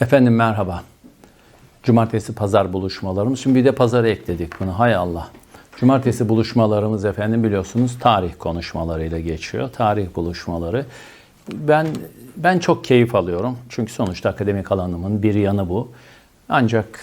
Efendim merhaba. Cumartesi pazar buluşmalarımız. Şimdi bir de pazarı ekledik bunu. Hay Allah. Cumartesi buluşmalarımız efendim biliyorsunuz tarih konuşmalarıyla geçiyor. Tarih buluşmaları. Ben ben çok keyif alıyorum. Çünkü sonuçta akademik alanımın bir yanı bu. Ancak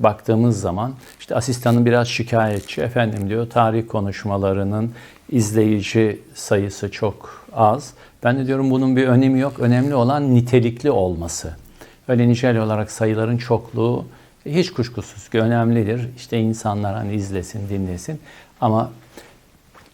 baktığımız zaman işte asistanın biraz şikayetçi. Efendim diyor tarih konuşmalarının izleyici sayısı çok az. Ben de diyorum bunun bir önemi yok. Önemli olan nitelikli olması. Öyle nicel olarak sayıların çokluğu hiç kuşkusuz ki önemlidir. İşte insanlar hani izlesin, dinlesin. Ama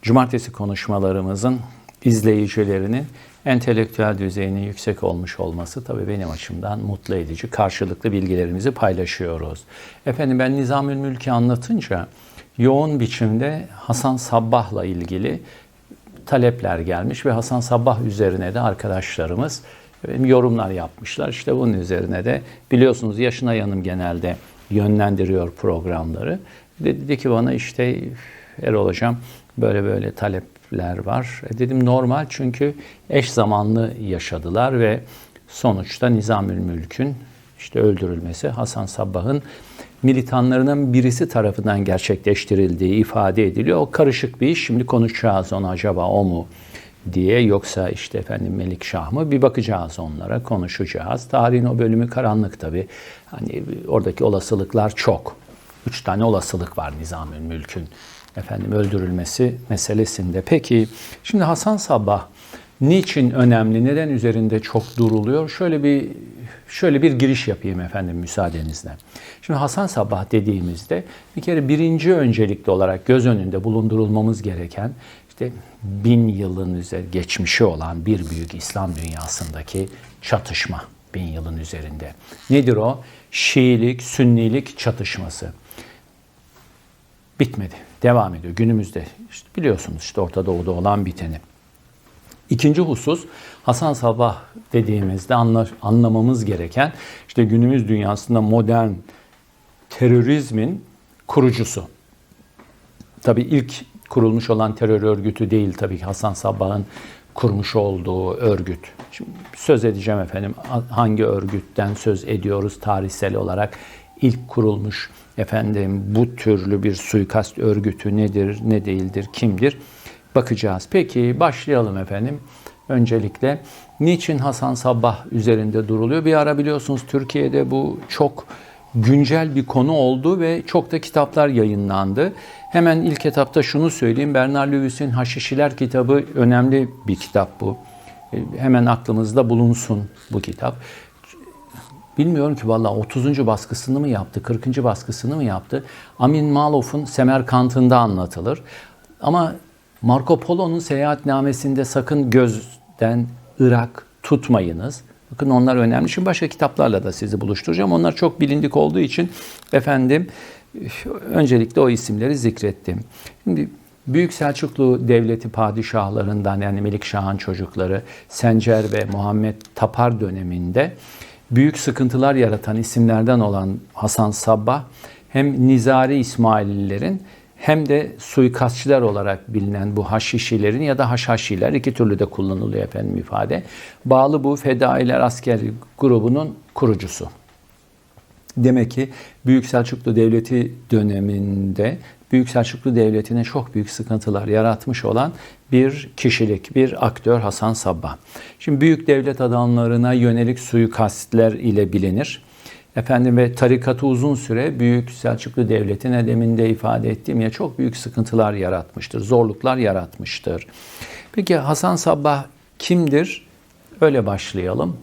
cumartesi konuşmalarımızın izleyicilerinin entelektüel düzeyinin yüksek olmuş olması tabii benim açımdan mutlu edici. Karşılıklı bilgilerimizi paylaşıyoruz. Efendim ben Nizamül Mülk'ü anlatınca yoğun biçimde Hasan Sabbah'la ilgili talepler gelmiş ve Hasan Sabbah üzerine de arkadaşlarımız yorumlar yapmışlar. İşte bunun üzerine de biliyorsunuz Yaşına Yanım genelde yönlendiriyor programları. Dedi ki bana işte Erol Hocam böyle böyle talepler var. E dedim normal çünkü eş zamanlı yaşadılar ve sonuçta Nizamül Mülk'ün işte öldürülmesi Hasan Sabbah'ın militanlarının birisi tarafından gerçekleştirildiği ifade ediliyor. O karışık bir iş. Şimdi konuşacağız onu acaba o mu diye yoksa işte efendim Melik Şah mı bir bakacağız onlara konuşacağız. Tarihin o bölümü karanlık tabi. Hani oradaki olasılıklar çok. Üç tane olasılık var Nizamül Mülk'ün efendim öldürülmesi meselesinde. Peki şimdi Hasan Sabbah niçin önemli? Neden üzerinde çok duruluyor? Şöyle bir şöyle bir giriş yapayım efendim müsaadenizle. Şimdi Hasan Sabbah dediğimizde bir kere birinci öncelikli olarak göz önünde bulundurulmamız gereken işte bin yılın üzeri geçmişi olan bir büyük İslam dünyasındaki çatışma bin yılın üzerinde. Nedir o? Şiilik, Sünnilik çatışması. Bitmedi. Devam ediyor. Günümüzde işte biliyorsunuz işte Orta Doğu'da olan biteni. İkinci husus Hasan Sabah dediğimizde anla, anlamamız gereken işte günümüz dünyasında modern terörizmin kurucusu. Tabii ilk kurulmuş olan terör örgütü değil tabii ki Hasan Sabbah'ın kurmuş olduğu örgüt. Şimdi söz edeceğim efendim hangi örgütten söz ediyoruz tarihsel olarak ilk kurulmuş efendim bu türlü bir suikast örgütü nedir, ne değildir, kimdir bakacağız. Peki başlayalım efendim. Öncelikle niçin Hasan Sabbah üzerinde duruluyor? Bir ara biliyorsunuz Türkiye'de bu çok güncel bir konu oldu ve çok da kitaplar yayınlandı. Hemen ilk etapta şunu söyleyeyim. Bernard Lewis'in Haşişiler kitabı önemli bir kitap bu. Hemen aklımızda bulunsun bu kitap. Bilmiyorum ki valla 30. baskısını mı yaptı, 40. baskısını mı yaptı? Amin Malof'un Semerkant'ında anlatılır. Ama Marco Polo'nun seyahatnamesinde sakın gözden Irak tutmayınız. Bakın onlar önemli. Şimdi başka kitaplarla da sizi buluşturacağım. Onlar çok bilindik olduğu için efendim öncelikle o isimleri zikrettim. Şimdi Büyük Selçuklu Devleti padişahlarından yani Melikşah'ın çocukları Sencer ve Muhammed Tapar döneminde büyük sıkıntılar yaratan isimlerden olan Hasan Sabbah hem Nizari İsmaililerin hem de suikastçılar olarak bilinen bu haşişilerin ya da haşhaşiler iki türlü de kullanılıyor efendim ifade. Bağlı bu fedailer asker grubunun kurucusu. Demek ki Büyük Selçuklu Devleti döneminde Büyük Selçuklu Devleti'ne çok büyük sıkıntılar yaratmış olan bir kişilik, bir aktör Hasan Sabbah. Şimdi büyük devlet adamlarına yönelik suikastler ile bilinir. Efendim ve tarikatı uzun süre Büyük Selçuklu Devleti'ne demin de ifade ettiğim ya çok büyük sıkıntılar yaratmıştır, zorluklar yaratmıştır. Peki Hasan Sabbah kimdir? Öyle başlayalım.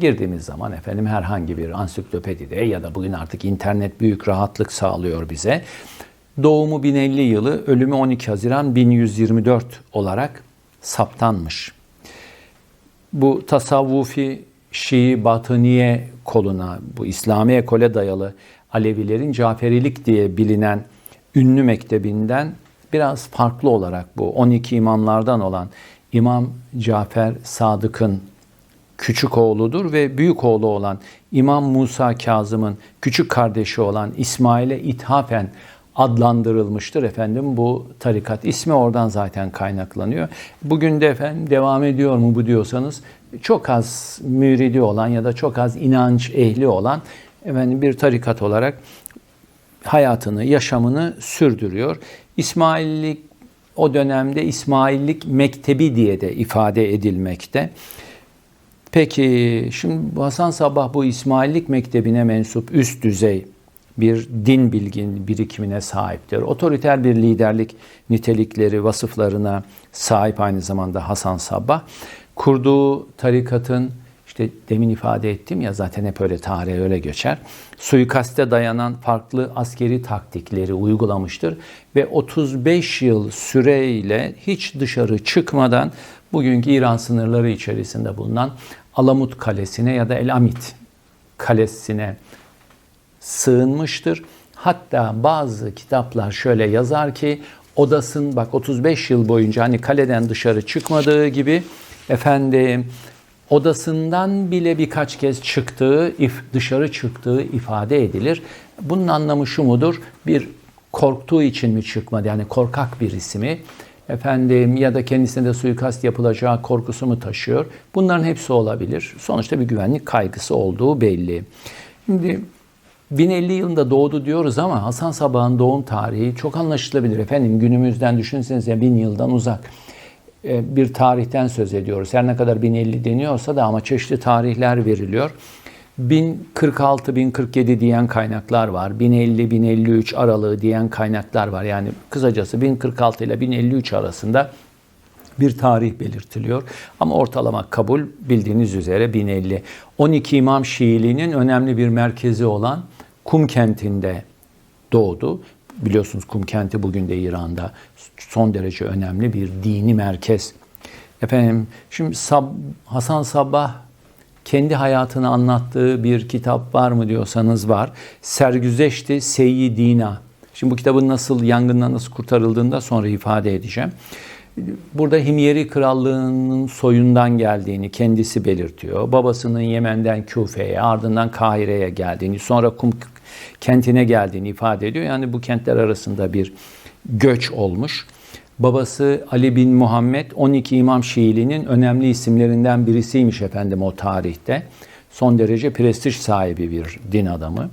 Girdiğimiz zaman efendim herhangi bir ansiklopedide ya da bugün artık internet büyük rahatlık sağlıyor bize. Doğumu 1050 yılı, ölümü 12 Haziran 1124 olarak saptanmış. Bu tasavvufi Şii Batıniye koluna, bu İslami ekole dayalı Alevilerin Caferilik diye bilinen ünlü mektebinden biraz farklı olarak bu 12 imamlardan olan İmam Cafer Sadık'ın küçük oğludur ve büyük oğlu olan İmam Musa Kazım'ın küçük kardeşi olan İsmail'e ithafen adlandırılmıştır efendim bu tarikat. ismi oradan zaten kaynaklanıyor. Bugün de efendim devam ediyor mu bu diyorsanız çok az müridi olan ya da çok az inanç ehli olan efendim bir tarikat olarak hayatını, yaşamını sürdürüyor. İsmaillik o dönemde İsmaillik Mektebi diye de ifade edilmekte. Peki şimdi Hasan Sabah bu İsmaillik Mektebi'ne mensup üst düzey bir din bilgin birikimine sahiptir. Otoriter bir liderlik nitelikleri, vasıflarına sahip aynı zamanda Hasan Sabah. Kurduğu tarikatın işte demin ifade ettim ya zaten hep öyle tarihe öyle geçer. Suikaste dayanan farklı askeri taktikleri uygulamıştır ve 35 yıl süreyle hiç dışarı çıkmadan bugünkü İran sınırları içerisinde bulunan Alamut Kalesi'ne ya da El Amit Kalesi'ne sığınmıştır. Hatta bazı kitaplar şöyle yazar ki odasın bak 35 yıl boyunca hani kaleden dışarı çıkmadığı gibi efendim odasından bile birkaç kez çıktığı, dışarı çıktığı ifade edilir. Bunun anlamı şu mudur? Bir korktuğu için mi çıkmadı? Yani korkak birisi mi? Efendim ya da kendisine de suikast yapılacağı korkusu mu taşıyor? Bunların hepsi olabilir. Sonuçta bir güvenlik kaygısı olduğu belli. Şimdi 1050 yılında doğdu diyoruz ama Hasan Sabah'ın doğum tarihi çok anlaşılabilir efendim. Günümüzden düşünsenize bin yıldan uzak. E, bir tarihten söz ediyoruz. Her ne kadar 1050 deniyorsa da ama çeşitli tarihler veriliyor. 1046-1047 diyen kaynaklar var. 1050-1053 aralığı diyen kaynaklar var. Yani kısacası 1046 ile 1053 arasında bir tarih belirtiliyor. Ama ortalama kabul bildiğiniz üzere 1050. 12 İmam Şiiliğinin önemli bir merkezi olan Kum kentinde doğdu biliyorsunuz Kum kenti bugün de İran'da son derece önemli bir dini merkez. Efendim şimdi Sab Hasan Sabbah kendi hayatını anlattığı bir kitap var mı diyorsanız var. Sergüzeşti Seyyidina. Şimdi bu kitabın nasıl yangından nasıl kurtarıldığını da sonra ifade edeceğim. Burada Himyeri Krallığı'nın soyundan geldiğini kendisi belirtiyor. Babasının Yemen'den Küfe'ye, ardından Kahire'ye geldiğini, sonra Kum kentine geldiğini ifade ediyor. Yani bu kentler arasında bir göç olmuş. Babası Ali bin Muhammed 12 İmam Şiiliğinin önemli isimlerinden birisiymiş efendim o tarihte. Son derece prestij sahibi bir din adamı.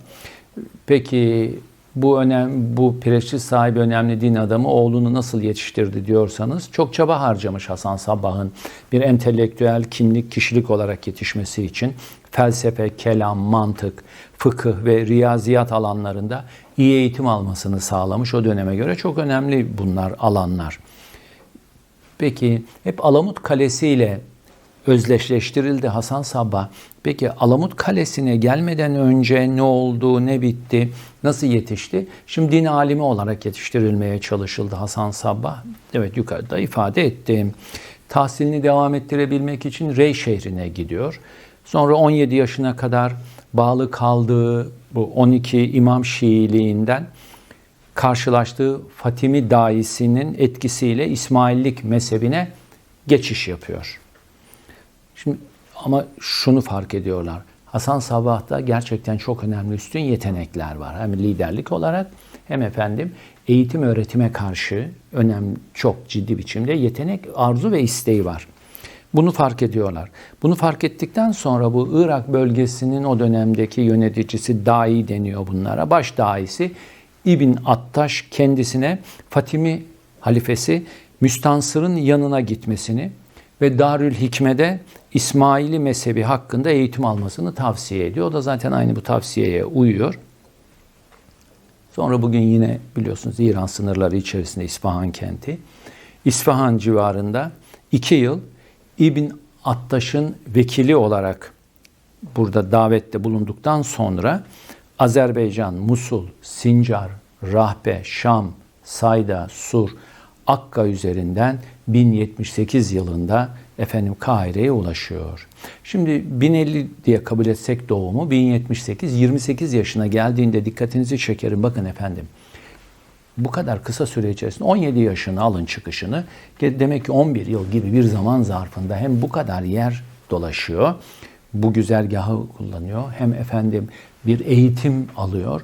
Peki bu önem bu prestij sahibi önemli din adamı oğlunu nasıl yetiştirdi diyorsanız çok çaba harcamış Hasan Sabbah'ın bir entelektüel kimlik kişilik olarak yetişmesi için felsefe, kelam, mantık, fıkıh ve riyaziyat alanlarında iyi eğitim almasını sağlamış o döneme göre çok önemli bunlar alanlar. Peki hep Alamut Kalesi ile özdeşleştirildi Hasan Sabbah. Peki Alamut Kalesi'ne gelmeden önce ne oldu, ne bitti, nasıl yetişti? Şimdi din alimi olarak yetiştirilmeye çalışıldı Hasan Sabbah. Evet yukarıda ifade ettim. Tahsilini devam ettirebilmek için Rey şehrine gidiyor. Sonra 17 yaşına kadar bağlı kaldığı bu 12 İmam Şiiliğinden karşılaştığı Fatimi daisinin etkisiyle İsmaillik mezhebine geçiş yapıyor. Şimdi ama şunu fark ediyorlar. Hasan Sabah'ta gerçekten çok önemli üstün yetenekler var. Hem liderlik olarak hem efendim eğitim öğretime karşı önemli çok ciddi biçimde yetenek, arzu ve isteği var. Bunu fark ediyorlar. Bunu fark ettikten sonra bu Irak bölgesinin o dönemdeki yöneticisi dahi deniyor bunlara. Baş daisi İbn Attaş kendisine Fatimi halifesi Müstansır'ın yanına gitmesini ve Darül Hikme'de İsmaili mezhebi hakkında eğitim almasını tavsiye ediyor. O da zaten aynı bu tavsiyeye uyuyor. Sonra bugün yine biliyorsunuz İran sınırları içerisinde İsfahan kenti. İsfahan civarında iki yıl İbn Attaş'ın vekili olarak burada davette bulunduktan sonra Azerbaycan, Musul, Sincar, Rahbe, Şam, Sayda, Sur, Akka üzerinden 1078 yılında efendim Kahire'ye ulaşıyor. Şimdi 1050 diye kabul etsek doğumu 1078 28 yaşına geldiğinde dikkatinizi çekerim bakın efendim bu kadar kısa süre içerisinde 17 yaşını alın çıkışını demek ki 11 yıl gibi bir zaman zarfında hem bu kadar yer dolaşıyor, bu güzergahı kullanıyor hem efendim bir eğitim alıyor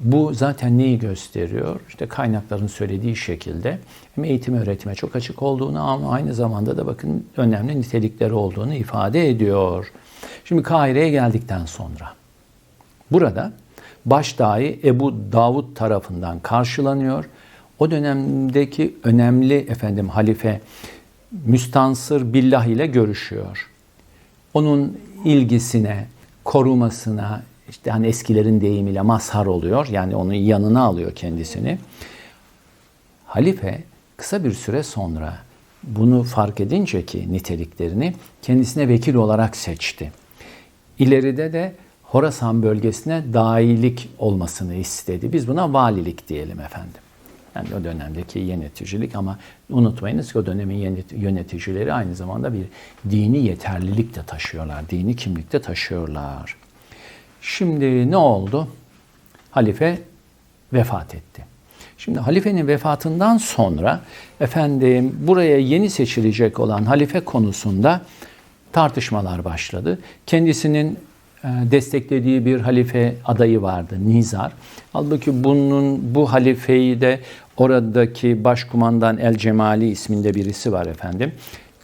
Bu zaten neyi gösteriyor? İşte kaynakların söylediği şekilde hem eğitim öğretime çok açık olduğunu ama aynı zamanda da bakın önemli nitelikleri olduğunu ifade ediyor. Şimdi Kahire'ye geldikten sonra burada baş dahi Ebu Davud tarafından karşılanıyor. O dönemdeki önemli efendim halife Müstansır Billah ile görüşüyor. Onun ilgisine, korumasına, işte hani eskilerin deyimiyle mazhar oluyor. Yani onun yanına alıyor kendisini. Halife kısa bir süre sonra bunu fark edince ki niteliklerini kendisine vekil olarak seçti. İleride de Horasan bölgesine dahilik olmasını istedi. Biz buna valilik diyelim efendim. Yani o dönemdeki yöneticilik ama unutmayınız ki o dönemin yöneticileri aynı zamanda bir dini yeterlilik de taşıyorlar. Dini kimlik de taşıyorlar. Şimdi ne oldu? Halife vefat etti. Şimdi halifenin vefatından sonra efendim buraya yeni seçilecek olan halife konusunda tartışmalar başladı. Kendisinin desteklediği bir halife adayı vardı Nizar. Halbuki bunun bu halifeyi de oradaki başkumandan El Cemali isminde birisi var efendim.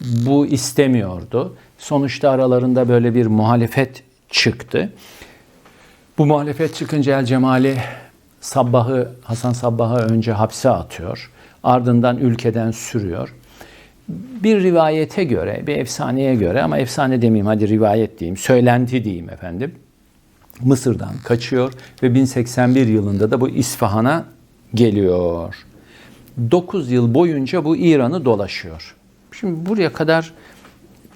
Bu istemiyordu. Sonuçta aralarında böyle bir muhalefet çıktı. Bu muhalefet çıkınca El Cemali Sabbah'ı, Hasan Sabbah'ı önce hapse atıyor. Ardından ülkeden sürüyor. Bir rivayete göre, bir efsaneye göre ama efsane demeyeyim hadi rivayet diyeyim, söylenti diyeyim efendim. Mısır'dan kaçıyor ve 1081 yılında da bu İsfahan'a geliyor. 9 yıl boyunca bu İran'ı dolaşıyor. Şimdi buraya kadar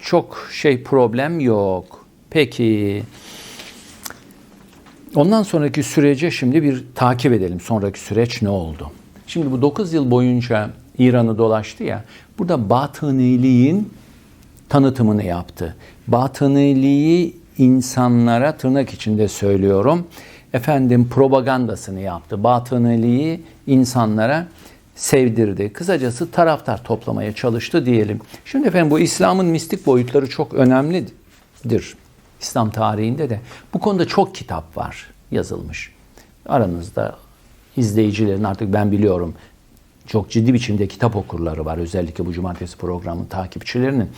çok şey problem yok. Peki ondan sonraki sürece şimdi bir takip edelim. Sonraki süreç ne oldu? Şimdi bu 9 yıl boyunca İran'ı dolaştı ya. Burada batıniliğin tanıtımını yaptı. Batıniliği insanlara tırnak içinde söylüyorum. Efendim propagandasını yaptı. Batıniliği insanlara sevdirdi. Kısacası taraftar toplamaya çalıştı diyelim. Şimdi efendim bu İslam'ın mistik boyutları çok önemlidir. İslam tarihinde de. Bu konuda çok kitap var yazılmış. Aranızda izleyicilerin artık ben biliyorum çok ciddi biçimde kitap okurları var. Özellikle bu cumartesi programının takipçilerinin.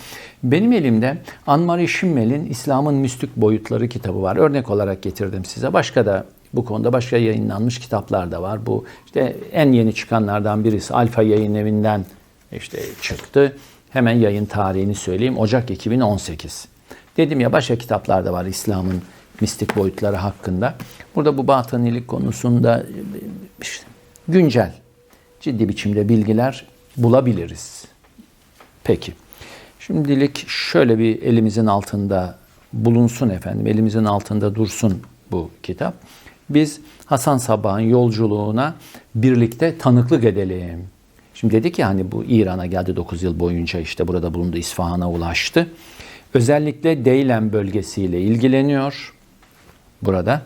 Benim elimde Anmari Şimmel'in İslam'ın Mistik Boyutları kitabı var. Örnek olarak getirdim size. Başka da bu konuda başka yayınlanmış kitaplar da var. Bu işte en yeni çıkanlardan birisi Alfa Yayın Evi'nden işte çıktı. Hemen yayın tarihini söyleyeyim. Ocak 2018. Dedim ya başka kitaplar da var İslam'ın mistik boyutları hakkında. Burada bu batınilik konusunda işte güncel ciddi biçimde bilgiler bulabiliriz. Peki. Şimdilik şöyle bir elimizin altında bulunsun efendim. Elimizin altında dursun bu kitap. Biz Hasan Sabbah'ın yolculuğuna birlikte tanıklık edelim. Şimdi dedi ki hani bu İran'a geldi 9 yıl boyunca işte burada bulundu İsfahan'a ulaştı. Özellikle Deylem bölgesiyle ilgileniyor burada.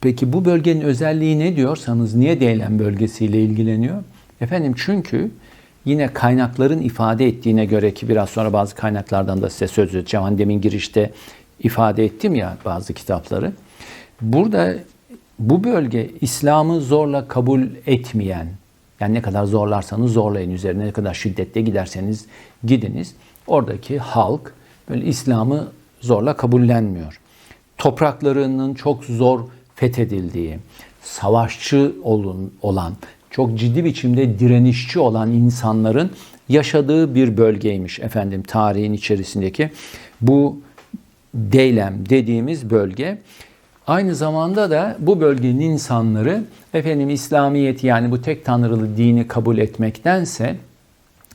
Peki bu bölgenin özelliği ne diyorsanız niye Deylem bölgesiyle ilgileniyor? Efendim çünkü yine kaynakların ifade ettiğine göre ki biraz sonra bazı kaynaklardan da size söz edeceğim. Hani demin girişte ifade ettim ya bazı kitapları. Burada bu bölge İslam'ı zorla kabul etmeyen, yani ne kadar zorlarsanız zorlayın üzerine ne kadar şiddetle giderseniz gidiniz. Oradaki halk böyle İslam'ı zorla kabullenmiyor. Topraklarının çok zor fethedildiği, savaşçı olun, olan, çok ciddi biçimde direnişçi olan insanların yaşadığı bir bölgeymiş efendim tarihin içerisindeki bu Deylem dediğimiz bölge. Aynı zamanda da bu bölgenin insanları efendim İslamiyet yani bu tek tanrılı dini kabul etmektense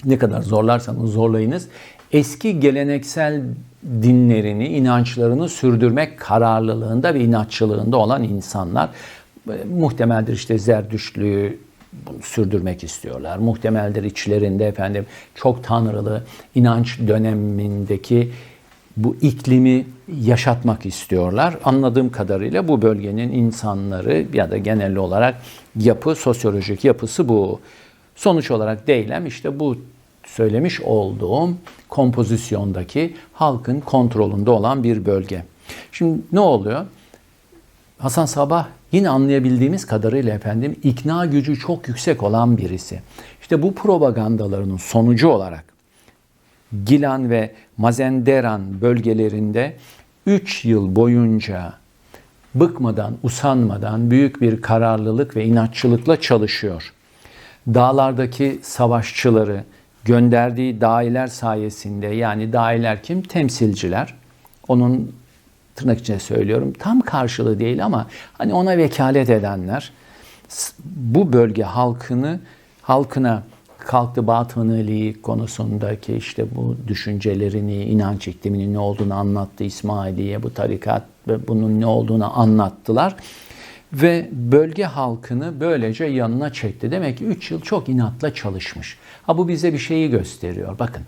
ne kadar zorlarsanız zorlayınız eski geleneksel dinlerini, inançlarını sürdürmek kararlılığında ve inatçılığında olan insanlar. Muhtemeldir işte zerdüştlüğü sürdürmek istiyorlar. Muhtemeldir içlerinde efendim çok tanrılı inanç dönemindeki bu iklimi yaşatmak istiyorlar. Anladığım kadarıyla bu bölgenin insanları ya da genel olarak yapı, sosyolojik yapısı bu. Sonuç olarak Deylem işte bu söylemiş olduğum kompozisyondaki halkın kontrolünde olan bir bölge. Şimdi ne oluyor? Hasan Sabah Yine anlayabildiğimiz kadarıyla efendim ikna gücü çok yüksek olan birisi. İşte bu propagandalarının sonucu olarak Gilan ve Mazenderan bölgelerinde 3 yıl boyunca bıkmadan, usanmadan büyük bir kararlılık ve inatçılıkla çalışıyor. Dağlardaki savaşçıları gönderdiği dahiler sayesinde yani dahiler kim? Temsilciler. Onun tırnak içinde söylüyorum tam karşılığı değil ama hani ona vekalet edenler bu bölge halkını halkına kalktı batıniliği konusundaki işte bu düşüncelerini, inanç ikliminin ne olduğunu anlattı İsmailiye, bu tarikat ve bunun ne olduğunu anlattılar. Ve bölge halkını böylece yanına çekti. Demek ki 3 yıl çok inatla çalışmış. Ha bu bize bir şeyi gösteriyor. Bakın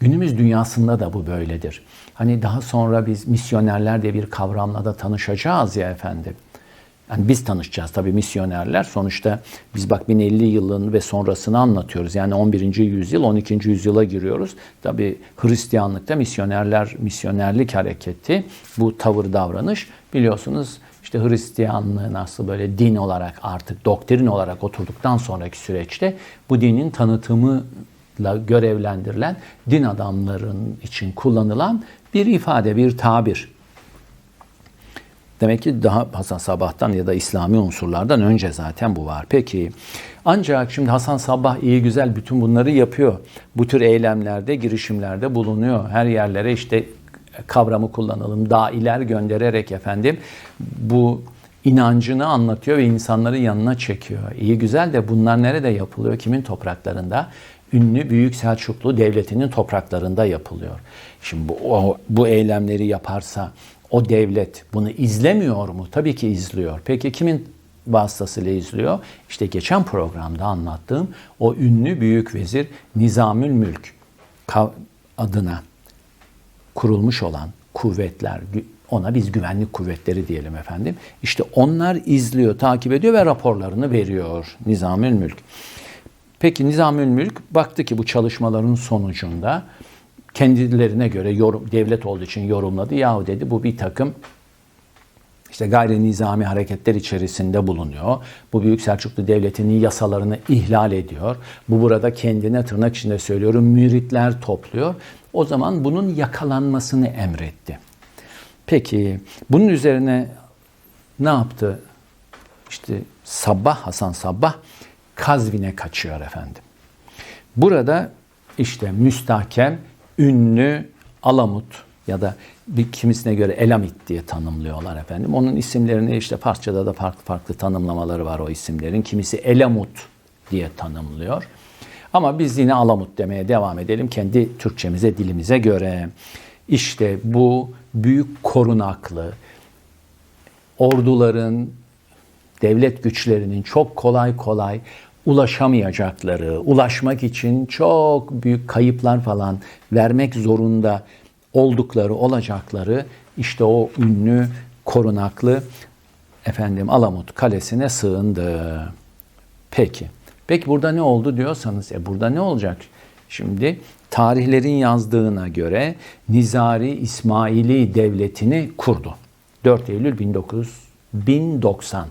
günümüz dünyasında da bu böyledir. Hani daha sonra biz misyonerler diye bir kavramla da tanışacağız ya efendim. Yani biz tanışacağız tabii misyonerler. Sonuçta biz bak 1050 yılın ve sonrasını anlatıyoruz. Yani 11. yüzyıl, 12. yüzyıla giriyoruz. Tabii Hristiyanlıkta misyonerler, misyonerlik hareketi, bu tavır davranış biliyorsunuz işte Hristiyanlığı nasıl böyle din olarak artık doktrin olarak oturduktan sonraki süreçte bu dinin tanıtımıyla görevlendirilen din adamların için kullanılan bir ifade, bir tabir. Demek ki daha Hasan Sabbah'tan ya da İslami unsurlardan önce zaten bu var. Peki ancak şimdi Hasan Sabbah iyi güzel bütün bunları yapıyor. Bu tür eylemlerde, girişimlerde bulunuyor. Her yerlere işte kavramı kullanalım. Dailer göndererek efendim bu inancını anlatıyor ve insanları yanına çekiyor. İyi güzel de bunlar nerede yapılıyor? Kimin topraklarında? Ünlü Büyük Selçuklu Devleti'nin topraklarında yapılıyor. Şimdi bu, o, bu eylemleri yaparsa o devlet bunu izlemiyor mu? Tabii ki izliyor. Peki kimin vasıtasıyla izliyor? İşte geçen programda anlattığım o ünlü büyük vezir Nizamül Mülk adına kurulmuş olan kuvvetler, ona biz güvenlik kuvvetleri diyelim efendim. İşte onlar izliyor, takip ediyor ve raporlarını veriyor Nizamül Mülk. Peki Nizamül Mülk baktı ki bu çalışmaların sonucunda kendilerine göre yorum, devlet olduğu için yorumladı. Yahu dedi bu bir takım işte gayri nizami hareketler içerisinde bulunuyor. Bu Büyük Selçuklu Devleti'nin yasalarını ihlal ediyor. Bu burada kendine tırnak içinde söylüyorum müritler topluyor. O zaman bunun yakalanmasını emretti. Peki bunun üzerine ne yaptı? İşte Sabbah, Hasan Sabbah Kazvin'e kaçıyor efendim. Burada işte müstahkem, ünlü Alamut ya da bir kimisine göre Elamit diye tanımlıyorlar efendim. Onun isimlerini işte Farsçada da farklı farklı tanımlamaları var o isimlerin. Kimisi Elamut diye tanımlıyor. Ama biz yine Alamut demeye devam edelim kendi Türkçemize, dilimize göre. İşte bu büyük korunaklı orduların, devlet güçlerinin çok kolay kolay ulaşamayacakları, ulaşmak için çok büyük kayıplar falan vermek zorunda oldukları, olacakları işte o ünlü korunaklı efendim Alamut Kalesi'ne sığındı. Peki. Peki burada ne oldu diyorsanız, e burada ne olacak? Şimdi tarihlerin yazdığına göre Nizari İsmaili Devleti'ni kurdu. 4 Eylül 1900, 1090.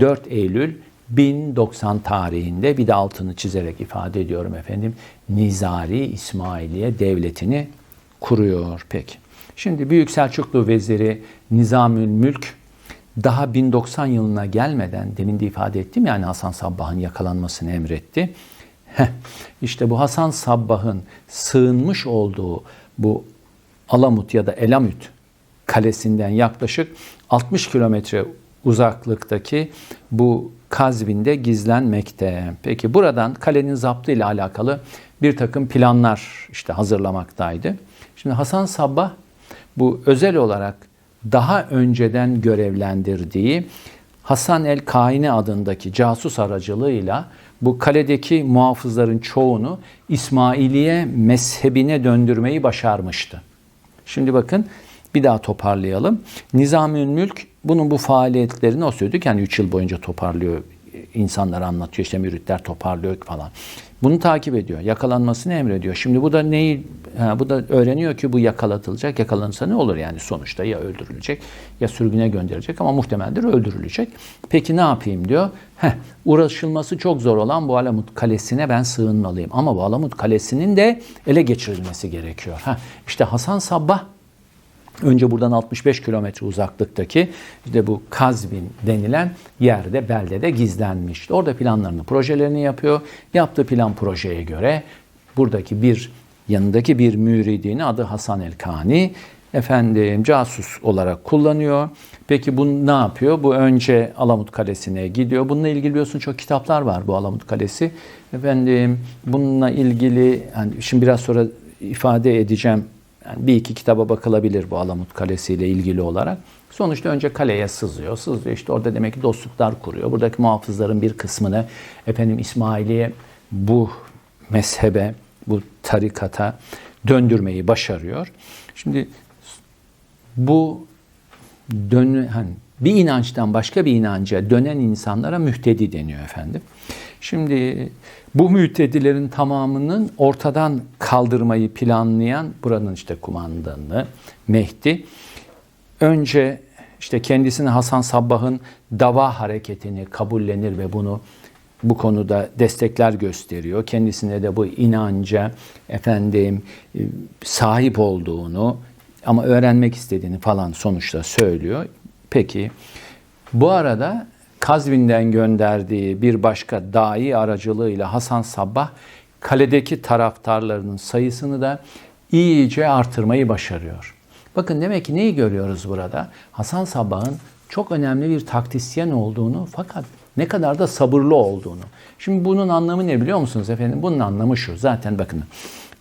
4 Eylül 1090 tarihinde bir de altını çizerek ifade ediyorum efendim. Nizari İsmailiye Devleti'ni kuruyor. Peki. Şimdi Büyük Selçuklu Veziri Nizamül Mülk daha 1090 yılına gelmeden demin de ifade ettim yani Hasan Sabbah'ın yakalanmasını emretti. Heh, işte bu Hasan Sabbah'ın sığınmış olduğu bu Alamut ya da Elamut kalesinden yaklaşık 60 kilometre uzaklıktaki bu Kazvin'de gizlenmekte. Peki buradan kalenin zaptı ile alakalı bir takım planlar işte hazırlamaktaydı. Şimdi Hasan Sabbah bu özel olarak daha önceden görevlendirdiği Hasan el Kaine adındaki casus aracılığıyla bu kaledeki muhafızların çoğunu İsmailiye mezhebine döndürmeyi başarmıştı. Şimdi bakın bir daha toparlayalım. Nizamül Mülk bunun bu faaliyetlerini o söyledik yani 3 yıl boyunca toparlıyor insanlar anlatıyor işte müritler toparlıyor falan. Bunu takip ediyor. Yakalanmasını emrediyor. Şimdi bu da neyi ha, bu da öğreniyor ki bu yakalatılacak. Yakalanırsa ne olur yani sonuçta ya öldürülecek ya sürgüne gönderilecek ama muhtemeldir öldürülecek. Peki ne yapayım diyor. Heh, uğraşılması çok zor olan bu Alamut Kalesi'ne ben sığınmalıyım. Ama bu Alamut Kalesi'nin de ele geçirilmesi gerekiyor. Heh, işte Hasan Sabbah Önce buradan 65 kilometre uzaklıktaki işte bu Kazvin denilen yerde, beldede gizlenmiş. Orada planlarını, projelerini yapıyor. Yaptığı plan projeye göre buradaki bir yanındaki bir müridini adı Hasan el-Kani efendim casus olarak kullanıyor. Peki bu ne yapıyor? Bu önce Alamut Kalesi'ne gidiyor. Bununla ilgili biliyorsun çok kitaplar var bu Alamut Kalesi. Efendim bununla ilgili yani şimdi biraz sonra ifade edeceğim yani bir iki kitaba bakılabilir bu Alamut Kalesi ile ilgili olarak. Sonuçta önce kaleye sızıyor. Sızıyor işte orada demek ki dostluklar kuruyor. Buradaki muhafızların bir kısmını efendim İsmailiye bu mezhebe, bu tarikata döndürmeyi başarıyor. Şimdi bu dön hani bir inançtan başka bir inanca dönen insanlara mühtedi deniyor efendim. Şimdi bu mühtedilerin tamamının ortadan kaldırmayı planlayan buranın işte kumandanı Mehdi önce işte kendisini Hasan Sabbah'ın dava hareketini kabullenir ve bunu bu konuda destekler gösteriyor. Kendisine de bu inanca efendim e, sahip olduğunu ama öğrenmek istediğini falan sonuçta söylüyor. Peki bu arada Kazvin'den gönderdiği bir başka dahi aracılığıyla Hasan Sabbah kaledeki taraftarlarının sayısını da iyice artırmayı başarıyor. Bakın demek ki neyi görüyoruz burada? Hasan Sabbah'ın çok önemli bir taktisyen olduğunu fakat ne kadar da sabırlı olduğunu. Şimdi bunun anlamı ne biliyor musunuz efendim? Bunun anlamı şu. Zaten bakın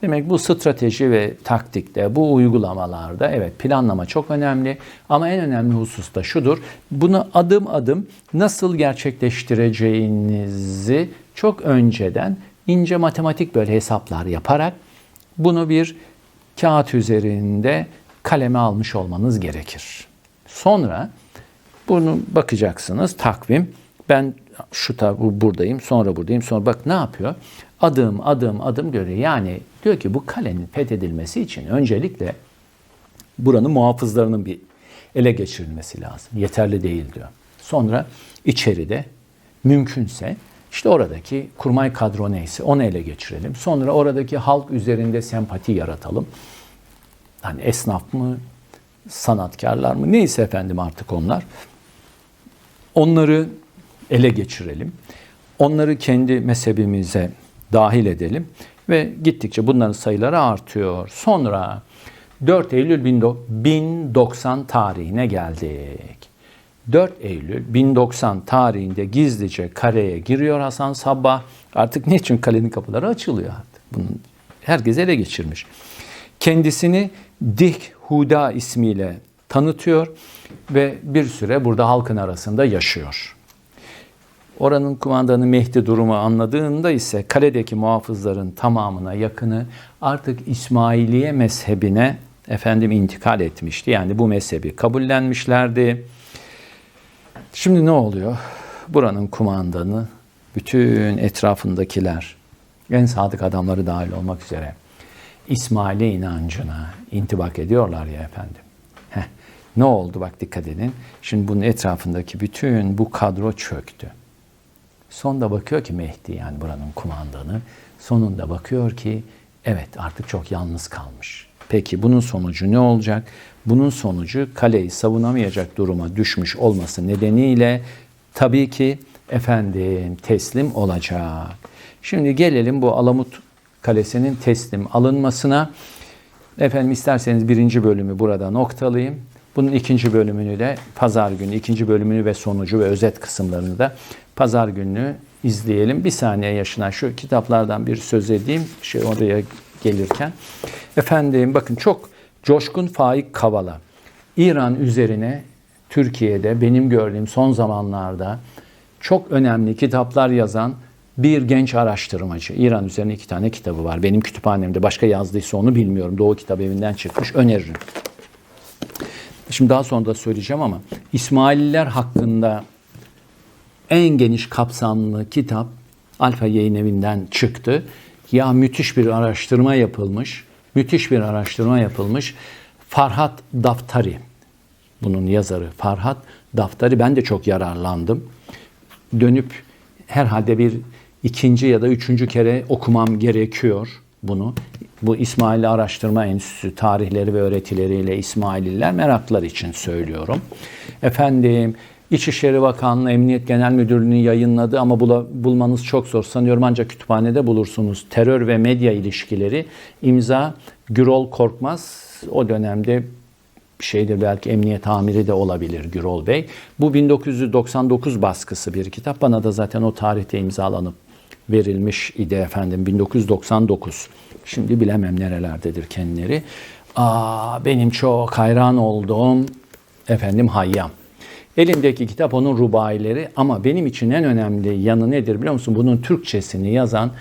Demek bu strateji ve taktikte, bu uygulamalarda evet planlama çok önemli ama en önemli husus da şudur. Bunu adım adım nasıl gerçekleştireceğinizi çok önceden ince matematik böyle hesaplar yaparak bunu bir kağıt üzerinde kaleme almış olmanız gerekir. Sonra bunu bakacaksınız takvim. Ben şu tabi buradayım, sonra buradayım, sonra bak ne yapıyor? Adım adım adım görüyor. Yani diyor ki bu kalenin fethedilmesi için öncelikle buranın muhafızlarının bir ele geçirilmesi lazım. Yeterli değil diyor. Sonra içeride mümkünse işte oradaki kurmay kadro neyse onu ele geçirelim. Sonra oradaki halk üzerinde sempati yaratalım. Hani esnaf mı, sanatkarlar mı neyse efendim artık onlar. Onları ele geçirelim. Onları kendi mezhebimize dahil edelim ve gittikçe bunların sayıları artıyor. Sonra 4 Eylül 1090 tarihine geldik. 4 Eylül 1090 tarihinde gizlice kareye giriyor Hasan Sabbah. Artık niçin kalenin kapıları açılıyor artık. Bunun herkes ele geçirmiş. Kendisini Dih Huda ismiyle tanıtıyor ve bir süre burada halkın arasında yaşıyor. Oranın kumandanı Mehdi durumu anladığında ise kaledeki muhafızların tamamına yakını artık İsmailiye mezhebine efendim intikal etmişti. Yani bu mezhebi kabullenmişlerdi. Şimdi ne oluyor? Buranın kumandanı, bütün etrafındakiler, en sadık adamları dahil olmak üzere İsmail'e inancına intibak ediyorlar ya efendim. Heh, ne oldu bak dikkat edin. Şimdi bunun etrafındaki bütün bu kadro çöktü. Sonunda bakıyor ki Mehdi yani buranın kumandanı sonunda bakıyor ki evet artık çok yalnız kalmış. Peki bunun sonucu ne olacak? Bunun sonucu kaleyi savunamayacak duruma düşmüş olması nedeniyle tabii ki efendim teslim olacak. Şimdi gelelim bu Alamut Kalesi'nin teslim alınmasına. Efendim isterseniz birinci bölümü burada noktalayayım. Bunun ikinci bölümünü de pazar günü, ikinci bölümünü ve sonucu ve özet kısımlarını da pazar günü izleyelim. Bir saniye yaşına şu kitaplardan bir söz edeyim şey oraya gelirken. Efendim bakın çok Coşkun Faik Kavala İran üzerine Türkiye'de benim gördüğüm son zamanlarda çok önemli kitaplar yazan bir genç araştırmacı. İran üzerine iki tane kitabı var. Benim kütüphanemde başka yazdıysa onu bilmiyorum. Doğu Kitap Evi'nden çıkmış. Öneririm. Şimdi daha sonra da söyleyeceğim ama İsmaililer hakkında en geniş kapsamlı kitap Alfa Yayın Evi'nden çıktı. Ya müthiş bir araştırma yapılmış. Müthiş bir araştırma yapılmış. Farhat Daftari bunun yazarı Farhat Daftari ben de çok yararlandım. Dönüp herhalde bir ikinci ya da üçüncü kere okumam gerekiyor bunu. Bu İsmaili Araştırma Enstitüsü tarihleri ve öğretileriyle İsmaililer meraklar için söylüyorum. Efendim İçişleri Bakanlığı Emniyet Genel Müdürlüğü'nün yayınladığı ama bula- bulmanız çok zor. Sanıyorum ancak kütüphanede bulursunuz. Terör ve medya ilişkileri imza Gürol Korkmaz. O dönemde şeydir belki emniyet amiri de olabilir Gürol Bey. Bu 1999 baskısı bir kitap. Bana da zaten o tarihte imzalanıp verilmiş idi efendim 1999. Şimdi bilemem nerelerdedir kendileri. Aa, benim çok hayran olduğum efendim Hayyam. Elimdeki kitap onun rubaileri ama benim için en önemli yanı nedir biliyor musun? Bunun Türkçesini yazan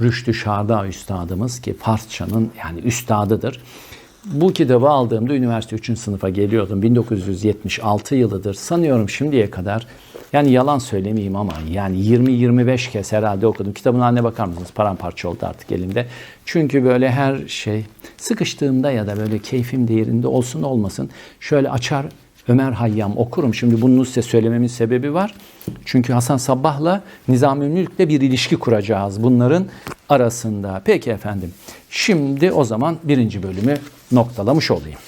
Rüştü Şarda Üstadımız ki Farsçanın yani üstadıdır. Bu kitabı aldığımda üniversite 3. sınıfa geliyordum. 1976 yılıdır. Sanıyorum şimdiye kadar yani yalan söylemeyeyim ama yani 20-25 kez herhalde okudum. Kitabın haline bakar mısınız? Paramparça oldu artık elimde. Çünkü böyle her şey sıkıştığımda ya da böyle keyfim değerinde olsun olmasın şöyle açar Ömer Hayyam okurum. Şimdi bunu size söylememin sebebi var. Çünkü Hasan Sabbah'la Nizami Mülk'le bir ilişki kuracağız bunların arasında. Peki efendim. Şimdi o zaman birinci bölümü noktalamış olayım.